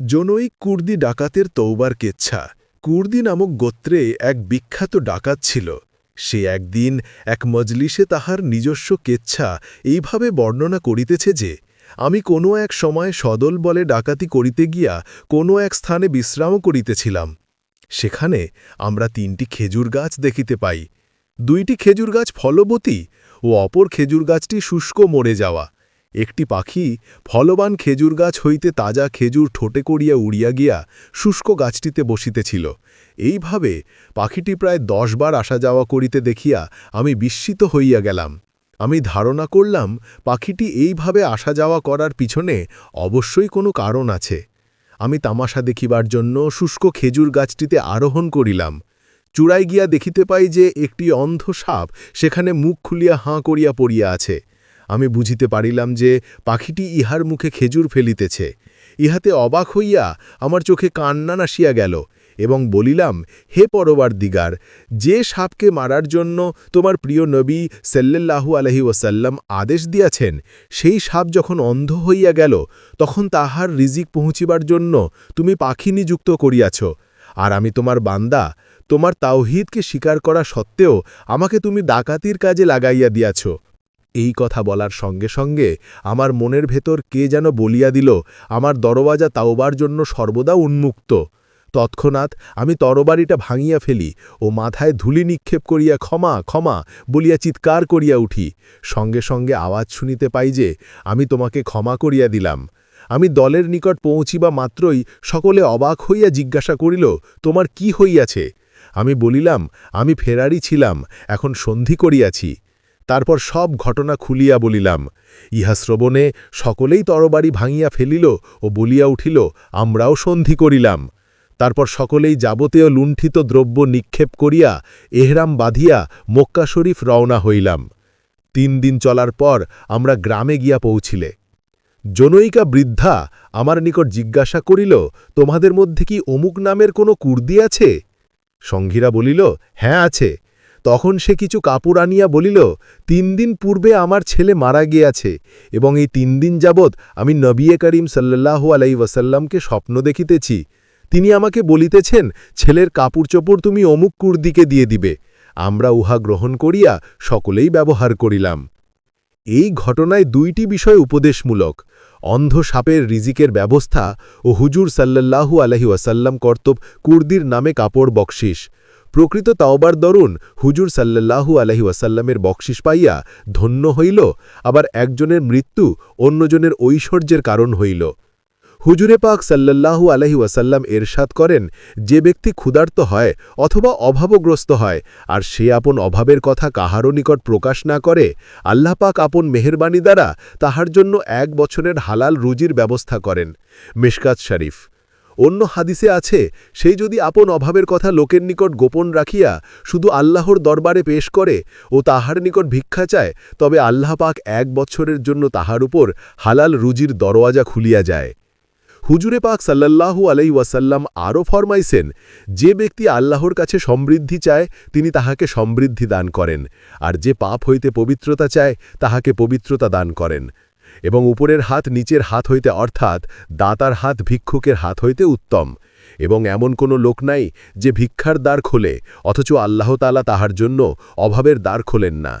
জনৈক কুর্দি ডাকাতের তৌবার কেচ্ছা। কুর্দি নামক গোত্রে এক বিখ্যাত ডাকাত ছিল। সে একদিন এক মজলিসে তাহার নিজস্ব কেচ্ছা এইভাবে বর্ণনা করিতেছে যে, আমি কোনো এক সময় সদল বলে ডাকাতি করিতে গিয়া কোনো এক স্থানে বিশ্রামও করিতেছিলাম। সেখানে আমরা তিনটি খেজুর গাছ দেখিতে পাই। দুইটি খেজুর গাছ ফলবতী ও অপর খেজুর গাছটি শুষ্ক মরে যাওয়া। একটি পাখি ফলবান খেজুর গাছ হইতে তাজা খেজুর ঠোঁটে করিয়া উড়িয়া গিয়া শুষ্ক গাছটিতে বসিতেছিল। এইভাবে পাখিটি প্রায় দশবার আসা যাওয়া করিতে দেখিয়া আমি বিস্মিত হইয়া গেলাম। আমি ধারণা করলাম, পাখিটি এইভাবে আসা যাওয়া করার পিছনে অবশ্যই কোনো কারণ আছে। আমি তামাশা দেখিবার জন্য শুষ্ক খেজুর গাছটিতে আরোহণ করিলাম। চূড়ায় গিয়া দেখিতে পাই যে একটি অন্ধ সাপ সেখানে মুখ খুলিয়া হাঁ করিয়া পড়িয়া আছে। আমি বুঝিতে পারিলাম যে পাখিটি ইহার মুখে খেজুর ফেলিতেছে। ইহাতে অবাক হইয়া আমার চোখে কান্না নাসিয়া গেল এবং বলিলাম, হে পরবার দিগার যে সাপকে মারার জন্য তোমার প্রিয় নবী সাল্লাল্লাহু আলহি ওসাল্লাম আদেশ দিয়াছেন, সেই সাপ যখন অন্ধ হইয়া গেল, তখন তাহার রিজিক পৌঁছিবার জন্য তুমি পাখি নিযুক্ত করিয়াছ। আর আমি তোমার বান্দা, তোমার তাওহিদকে স্বীকার করা সত্ত্বেও আমাকে তুমি ডাকাতির কাজে লাগাইয়া দিয়াছ। এই কথা বলার সঙ্গে সঙ্গে আমার মনের ভেতর কে যেন বলিয়া দিল, আমার দরওয়াজা তাওবার জন্য সর্বদা উন্মুক্ত। তৎক্ষণাৎ আমি তরবারিটা ভাঙিয়া ফেলি ও মাথায় ধুলি নিক্ষেপ করিয়া ক্ষমা ক্ষমা বলিয়া চিৎকার করিয়া উঠি। সঙ্গে সঙ্গে আওয়াজ শুনিতে পাই যে আমি তোমাকে ক্ষমা করিয়া দিলাম। আমি দলের নিকট পৌঁছিবা মাত্রই সকলে অবাক হইয়া জিজ্ঞাসা করিল, তোমার কি হইয়াছে? আমি বলিলাম, আমি ফেরারি ছিলাম, এখন সন্ধি করিয়াছি। তারপর সব ঘটনা খুলিয়া বলিলাম, ইহা শ্রবণে সকলেই তরবারি ভাঙিয়া ফেলিল ও বলিয়া উঠিল, আমরাও সন্ধি করিলাম। তারপর সকলেই যাবতীয় লুণ্ঠিত দ্রব্য নিক্ষেপ করিয়া এহরাম বাঁধিয়া মক্কা শরীফ রওনা হইলাম। তিন দিন চলার পর আমরা গ্রামে গিয়া পৌঁছিলে। জনৈকা বৃদ্ধা আমার নিকট জিজ্ঞাসা করিল, তোমাদের মধ্যে কি অমুক নামের কোনো কুর্দি আছে? সঙ্গীরা বলিল হ্যাঁ আছে। তখন সে কিছু কাপড় আনিয়া বলিল, তিন দিন পূর্বে আমার ছেলে মারা গিয়াছে এবং এই তিন দিন যাবৎ আমি নবিয়ে করিম সাল্লাহু আলাই ওয়াসাল্লামকে স্বপ্ন দেখিতেছি। তিনি আমাকে বলিতেছেন, ছেলের কাপড় চোপড় তুমি অমুক কুর্দিকে দিয়ে দিবে। আমরা উহা গ্রহণ করিয়া সকলেই ব্যবহার করিলাম। এই ঘটনায় দুইটি বিষয় উপদেশমূলক। অন্ধ সাপের রিজিকের ব্যবস্থা ও হুজুর সাল্লাল্লাহু আলহি ওয়াসাল্লাম কর্তব কুর্দির নামে কাপড় বকশিস। প্রকৃত তাওবার দরুন হুজুর সাল্লাল্লাহু আলহি ওয়াসাল্লামের বকশিস পাইয়া ধন্য হইল, আবার একজনের মৃত্যু অন্যজনের ঐশ্বর্যের কারণ হইল। হুজুরে পাক সাল্লাল্লাহু আলহি ওয়াসাল্লাম এরশাদ করেন, যে ব্যক্তি ক্ষুধার্ত হয় অথবা অভাবগ্রস্ত হয়, আর সে আপন অভাবের কথা কাহারও নিকট প্রকাশ না করে, আল্লাহ পাক আপন মেহরবানি দ্বারা তাহার জন্য এক বছরের হালাল রুজির ব্যবস্থা করেন। মেশকাত শরীফ অন্য হাদিসে আছে সেই যদি আপন অভাবের কথা লোকের নিকট গোপন রাখিয়া শুধু আল্লাহর দরবারে পেশ করে ও তাহার নিকট ভিক্ষা চায়, তবে আল্লাহ পাক এক বছরের জন্য তাহার উপর হালাল রুজির দরওয়াজা খুলিয়া যায়। হুজুরে পাক সাল্লাল্লাহু আলাই ওয়াসাল্লাম আরও ফরমাইছেন, যে ব্যক্তি আল্লাহর কাছে সমৃদ্ধি চায়, তিনি তাহাকে সমৃদ্ধি দান করেন, আর যে পাপ হইতে পবিত্রতা চায়, তাহাকে পবিত্রতা দান করেন। এবং উপরের হাত নিচের হাত হইতে অর্থাৎ দাতার হাত ভিক্ষুকের হাত হইতে উত্তম। এবং এমন কোনো লোক নাই যে ভিক্ষার দ্বার খোলে, অথচ আল্লাহতালা তাহার জন্য অভাবের দ্বার খোলেন না।